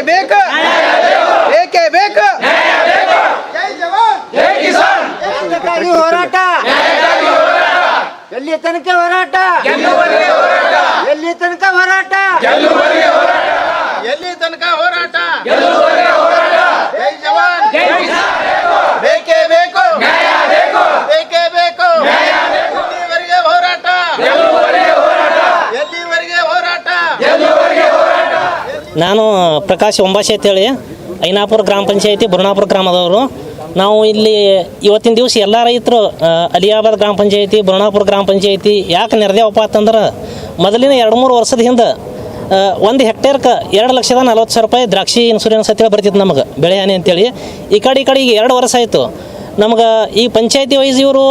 ಬೇಕೇ. ಬೇಕು? ಬೇಕೇ ಬೇಕು ತನಕ ಹೋರಾಟ? ಎಲ್ಲಿ ತನಕ ಹೋರಾಟ. ಎಲ್ಲಿ ತನಕ ಹೋರಾಟ ಎಲ್ಲಿ ತನಕ ಹೋರಾಟ ಜೈ ಜವಾನ್ ಬೇಕೇ ಬೇಕು ಬೇಕೇ ಬೇಕು ಎಲ್ಲಿವರೆಗೆ ಹೋರಾಟ ಎಲ್ಲಿವರೆಗೆ ಹೋರಾಟ ನಾನು ಪ್ರಕಾಶ್ ಒಂಬಾಶೆ ಅಂತೇಳಿ, ಐನಾಪುರ ಗ್ರಾಮ ಪಂಚಾಯತಿ ಬುರ್ಣಾಪುರ ಗ್ರಾಮದವರು. ನಾವು ಇಲ್ಲಿ ಇವತ್ತಿನ ದಿವಸ ಎಲ್ಲ ರೈತರು ಅಲಿಯಾಬಾದ್ ಗ್ರಾಮ ಪಂಚಾಯತಿ, ಬುರ್ಣಾಪುರ ಗ್ರಾಮ ಪಂಚಾಯತಿ ಯಾಕೆ ನೆರೆದೇವಪ್ಪ ಅಂತಂದ್ರೆ ಮೊದಲಿನ ಎರಡು ಮೂರು ವರ್ಷದ ಹಿಂದೆ ಒಂದು ಹೆಕ್ಟೇರ್ಗೆ ಎರಡು ಲಕ್ಷದ ನಲ್ವತ್ತು ಸಾವಿರ ರೂಪಾಯಿ ದ್ರಾಕ್ಷಿ ಇನ್ಸೂರೆನ್ಸ್ ಅಂತೇಳಿ ಬರ್ತಿತ್ತು ನಮಗೆ, ಬೆಳೆ ಹಾನಿ ಅಂತೇಳಿ. ಈ ಕಡೆ ಈ ಕಡೆ ಈಗ ಎರಡು ವರ್ಷ ಆಯಿತು. ನಮ್ಗೆ ಈ ಪಂಚಾಯತಿ ವೈಸ್ ಇವರು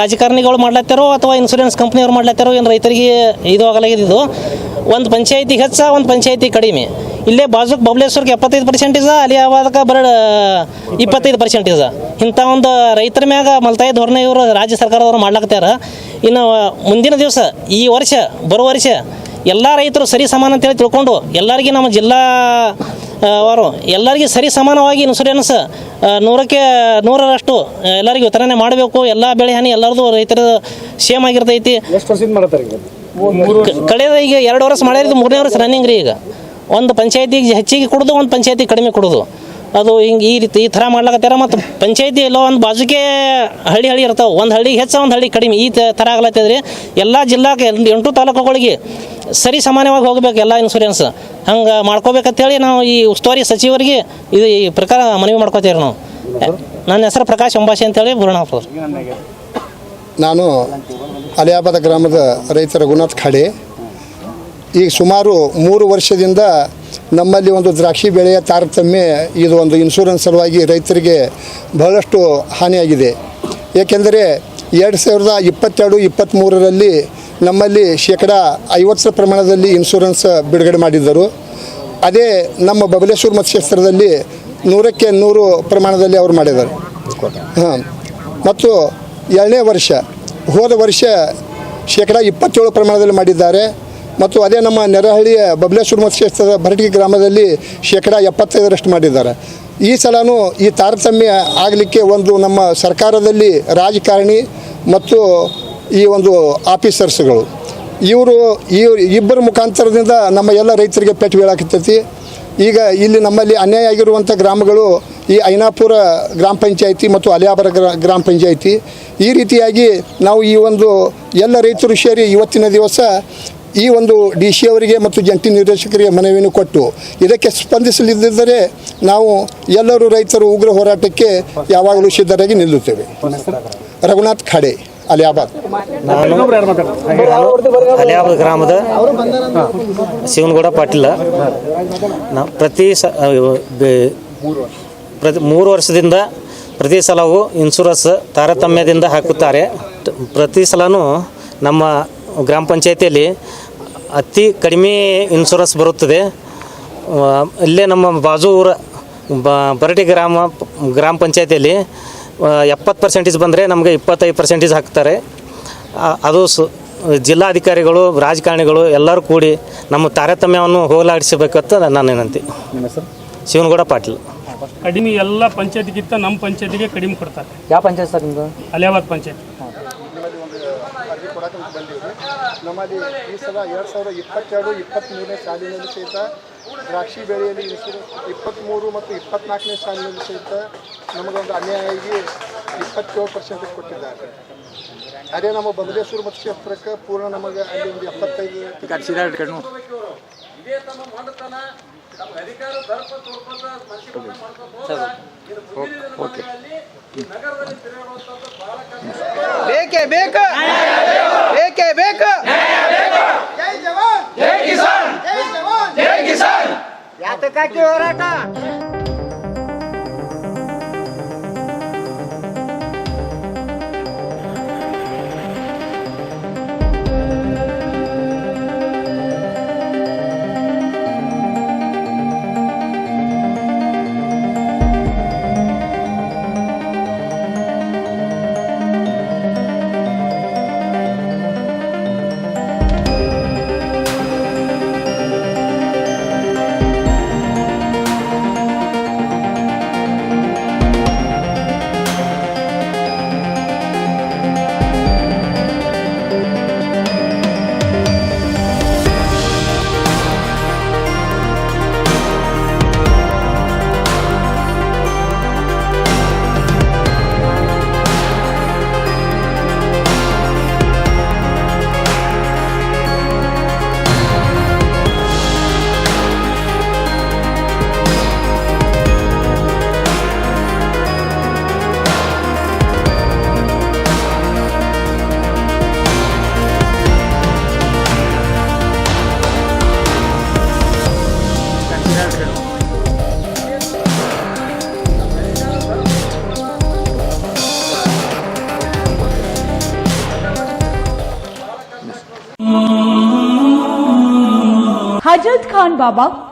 ರಾಜಕಾರಣಿಗಳು ಮಾಡ್ಲತ್ತಾರೋ ಅಥವಾ ಇನ್ಸೂರೆನ್ಸ್ ಕಂಪ್ನಿಯವ್ರು ಮಾಡ್ಲತ್ತಾರೋ ಏನು ರೈತರಿಗೆ ಇದು ಆಗಲಾಗಿದ್ದು. ಒಂದು ಪಂಚಾಯಿತಿ ಹೆಚ್ಚ, ಒಂದು ಪಂಚಾಯಿತಿ ಕಡಿಮೆ. ಇಲ್ಲೇ ಬಾಜುಕ್ ಬಬ್ಲೇಶ್ವರ್ಗೆ ಎಪ್ಪತ್ತೈದು ಪರ್ಸೆಂಟೇಜ ಅಲ್ಲಿ ಯಾವಾಗ ಬರಡ್, ಇಪ್ಪತ್ತೈದು ಪರ್ಸೆಂಟೇಜ ಇಂಥ ಒಂದು ರೈತರ ಮ್ಯಾಗ ಮಲ್ತಾಯಿ ಧೋರಣೆ ಇವರು ರಾಜ್ಯ ಸರ್ಕಾರದವರು ಮಾಡ್ಲಾಕ್ತಾರ ಇನ್ನು ಮುಂದಿನ ದಿವಸ, ಈ ವರ್ಷ, ಬರೋ ವರ್ಷ, ಎಲ್ಲ ರೈತರು ಸರಿ ಸಮಾನ ಅಂತೇಳಿ ತಿಳ್ಕೊಂಡು, ಎಲ್ಲರಿಗೆ ನಮ್ಮ ಜಿಲ್ಲಾ ಅವರು ಎಲ್ಲರಿಗೂ ಸರಿ ಸಮಾನವಾಗಿ ಇನ್ಸೂರೆನ್ಸ್ ನೂರಕ್ಕೆ ನೂರರಷ್ಟು ಎಲ್ಲರಿಗೆ ಎಲ್ಲರಿಗೂ ವಿತರಣೆ ಮಾಡಬೇಕು. ಎಲ್ಲ ಬೆಳೆ ಹಾನಿ ಎಲ್ಲರದು ರೈತರ ಸೇಮ್ ಆಗಿರ್ತೈತಿ. ಕಳೆದ ಈಗ ಎರಡು ವರ್ಷ ಮಾಡಿದ್ದು ಮೂರನೇ ವರ್ಷ ರನ್ನಿಂಗ್ ರೀ ಈಗ. ಒಂದು ಪಂಚಾಯತಿಗೆ ಹೆಚ್ಚಿಗೆ ಕೊಡೋದು ಒಂದು ಪಂಚಾಯತಿ ಕಡಿಮೆ ಕೊಡೋದು. ಅದು ಹಿಂಗೆ ಈ ರೀತಿ ಈ ಥರ ಮಾಡ್ಲಾಕತ್ತಾರ ಮತ್ತು ಪಂಚಾಯತಿ ಎಲ್ಲ ಒಂದು ಬಾಜುಕೆ ಹಳ್ಳಿ ಹಳ್ಳಿ ಇರ್ತಾವೆ. ಒಂದು ಹಳ್ಳಿಗೆ ಹೆಚ್ಚು ಒಂದು ಹಳ್ಳಿ ಕಡಿಮೆ. ಈ ಥರ ಆಗ್ಲತ್ತದ್ರಿ. ಎಲ್ಲ ಜಿಲ್ಲಾಕ್ಕೆ ಎಂಟು- ಎಂಟು ತಾಲೂಕುಗಳಿಗೆ ಸರಿ ಸಮಾನವಾಗಿ ಹೋಗ್ಬೇಕು ಎಲ್ಲ ಇನ್ಸೂರೆನ್ಸ್ ಹಂಗೆ ಮಾಡ್ಕೋಬೇಕಂತೇಳಿ ನಾವು ಈ ಉಸ್ತುವಾರಿ ಸಚಿವರಿಗೆ ಇದು ಈ ಪ್ರಕಾರ ಮನವಿ ಮಾಡ್ಕೋತೀವಿ ನಾವು. ನನ್ನ ಹೆಸರು ಪ್ರಕಾಶ್ ಅಂಬಾಶಿ ಅಂತೇಳಿ ಬುರುಣಾಪುರ ನಾನು ಅಲಿಯಾಬಾದ ಗ್ರಾಮದ ರೈತ ರಘುನಾಥ್ ಖಾಡೆ. ಈಗ ಸುಮಾರು ಮೂರು ವರ್ಷದಿಂದ ನಮ್ಮಲ್ಲಿ ಒಂದು ದ್ರಾಕ್ಷಿ ಬೆಳೆಯ ತಾರತಮ್ಯ ಇದು ಒಂದು ಇನ್ಶೂರೆನ್ಸ್ ಸಲುವಾಗಿ ರೈತರಿಗೆ ಬಹಳಷ್ಟು ಹಾನಿಯಾಗಿದೆ. ಏಕೆಂದರೆ ಎರಡು ಸಾವಿರದ ಇಪ್ಪತ್ತೆರಡು ಇಪ್ಪತ್ತ್ಮೂರರಲ್ಲಿ ನಮ್ಮಲ್ಲಿ ಶೇಕಡ ಐವತ್ತರ ಪ್ರಮಾಣದಲ್ಲಿ ಇನ್ಶೂರೆನ್ಸ್ ಬಿಡುಗಡೆ ಮಾಡಿದ್ದರು. ಅದೇ ನಮ್ಮ ಬಬಲೇಶ್ವರ ಮತಕ್ಷೇತ್ರದಲ್ಲಿ ನೂರಕ್ಕೆ ನೂರು ಪ್ರಮಾಣದಲ್ಲಿ ಅವರು ಮಾಡಿದ್ದಾರೆ. ಹಾಂ. ಮತ್ತು ಎರಡನೇ ವರ್ಷ ಹೋದ ವರ್ಷ ಶೇಕಡ ಇಪ್ಪತ್ತೇಳು ಪ್ರಮಾಣದಲ್ಲಿ ಮಾಡಿದ್ದಾರೆ. ಮತ್ತು ಅದೇ ನಮ್ಮ ನೆರಹಳ್ಳಿಯ ಬಬಲೇಶ್ವರ ಮತಕ್ಷೇತ್ರದ ಭರಟಗಿ ಗ್ರಾಮದಲ್ಲಿ ಶೇಕಡ ಎಪ್ಪತ್ತೈದರಷ್ಟು ಮಾಡಿದ್ದಾರೆ. ಈ ಸಲನೂ ಈ ತಾರತಮ್ಯ ಆಗಲಿಕ್ಕೆ ಒಂದು ನಮ್ಮ ಸರ್ಕಾರದಲ್ಲಿ ರಾಜಕಾರಣಿ ಮತ್ತು ಈ ಒಂದು ಆಫೀಸರ್ಸ್ಗಳು. ಇವರು ಈ ಇಬ್ಬರ ಮುಖಾಂತರದಿಂದ ನಮ್ಮ ಎಲ್ಲ ರೈತರಿಗೆ ಪೆಟ್ಟು ಬೀಳಾಕತ್ತೈತಿ. ಈಗ ಇಲ್ಲಿ ನಮ್ಮಲ್ಲಿ ಅನ್ಯಾಯ ಆಗಿರುವಂಥ ಗ್ರಾಮಗಳು ಈ ಐನಾಪುರ ಗ್ರಾಮ ಪಂಚಾಯಿತಿ ಮತ್ತು ಅಲಿಯಾಬರ ಗ್ರಾ ಗ್ರಾಮ ಪಂಚಾಯಿತಿ ಈ ರೀತಿಯಾಗಿ ನಾವು ಈ ಒಂದು ಎಲ್ಲ ರೈತರು ಸೇರಿ ಇವತ್ತಿನ ದಿವಸ ಈ ಒಂದು ಡಿ ಸಿ ಅವರಿಗೆ ಮತ್ತು ಜಂಟಿ ನಿರ್ದೇಶಕರಿಗೆ ಮನವಿಯನ್ನು ಕೊಟ್ಟು ಇದಕ್ಕೆ ಸ್ಪಂದಿಸಲಿದ್ದರೆ ನಾವು ಎಲ್ಲರೂ ರೈತರು ಉಗ್ರ ಹೋರಾಟಕ್ಕೆ ಯಾವಾಗಲೂ ಸಿದ್ಧರಾಗಿ ನಿಲ್ಲುತ್ತೇವೆ. ರಘುನಾಥ್ ಖಾಡೆ ಅಲಿಯಾಬಾದ್. ನಾನು ಅಲಿಯಾಬಾದ್ ಗ್ರಾಮದ ಶಿವನಗೌಡ ಪಾಟೀಲ. ನಾವು ಪ್ರತಿ ಸ ಪ್ರತಿ ಮೂರು ವರ್ಷದಿಂದ ಪ್ರತಿ ಸಲವೂ ಇನ್ಸೂರೆನ್ಸ್ ತಾರತಮ್ಯದಿಂದ ಹಾಕುತ್ತಾರೆ. ಪ್ರತಿ ಸಲವೂ ನಮ್ಮ ಗ್ರಾಮ ಪಂಚಾಯತಿಯಲ್ಲಿ ಅತಿ ಕಡಿಮೆ ಇನ್ಸೂರೆನ್ಸ್ ಬರುತ್ತದೆ. ಇಲ್ಲೇ ನಮ್ಮ ಬಾಜು ಊರ ಬ ಬರಟಿ ಗ್ರಾಮ ಗ್ರಾಮ ಪಂಚಾಯತಿಯಲ್ಲಿ ಎಪ್ಪತ್ತು ಪರ್ಸೆಂಟೇಜ್ ಬಂದರೆ ನಮಗೆ ಇಪ್ಪತ್ತೈದು ಪರ್ಸೆಂಟೇಜ್ ಹಾಕ್ತಾರೆ. ಅದು ಸು ಜಿಲ್ಲಾಧಿಕಾರಿಗಳು ರಾಜಕಾರಣಿಗಳು ಎಲ್ಲರೂ ಕೂಡಿ ನಮ್ಮ ತಾರತಮ್ಯವನ್ನು ಹೋಗಲಾಡಿಸಬೇಕಂತ ನಾನು ಏನಂತೀನಿ ಶಿವನಗೌಡ ಪಾಟೀಲ್. ಕಡಿಮೆ ಎಲ್ಲ ಪಂಚಾಯತಿಗಿಂತ ನಮ್ಮ ಪಂಚಾಯತಿಗೆ ಕಡಿಮೆ ಕೊಡ್ತಾರೆ. ಯಾವ ಪಂಚಾಯತ್ ಸರ್ ನಿಮ್ದು? ಅಲಿಯಾಬಾದ್ ಪಂಚಾಯತ್. ಅರ್ಜಿ ಕೊಡಕ್ಕೆ ಬಂದಿವಿ ನಮ್ಮಲ್ಲಿ ಈ ಸಲ ಎರಡು ಸಾವಿರದ ಇಪ್ಪತ್ತೆರಡು ಇಪ್ಪತ್ತ್ಮೂರನೇ ಸಾಲಿನಲ್ಲಿ ಸಹಿತ ದ್ರಾಕ್ಷಿ ಬೆಳೆಯಲ್ಲಿ ಇಪ್ಪತ್ತ್ಮೂರು ಮತ್ತು ಇಪ್ಪತ್ನಾಲ್ಕನೇ ಸಾಲಿನಲ್ಲಿ ಸಹಿತ ನಮಗೊಂದು ಅನ್ಯಾಯ ಆಗಿ ಇಪ್ಪತ್ತೇಳು ಪರ್ಸೆಂಟ್ ಕೊಟ್ಟಿದ್ದಾರೆ. ಅದೇ ನಮ್ಮ ಬಬಲೇಶ್ವರ ಮತಕ್ಷೇತ್ರಕ್ಕೆ ಪೂರ್ಣ ನಮಗೆ ಅಲ್ಲಿ ಒಂದು ಎಪ್ಪತ್ತೈದು ಬೇಕೇ ಬೇಕು? ಬೇಕೇ ಬೇಕು? ಜೈ ಜವಾನ್. ಜೈ ಕಿಸಾನ್. ಜೈ ಜವಾನ್. ಜೈ ಕಿಸಾನ್. ಯಾತಕ್ಕಾಗಿ ಹೋರಾಟ? American. हज़रत खान बाबा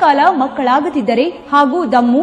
ಕಾಲ ಮಕ್ಕಳಾಗದಿದ್ದರೆ ಹಾಗೂ ದಮ್ಮು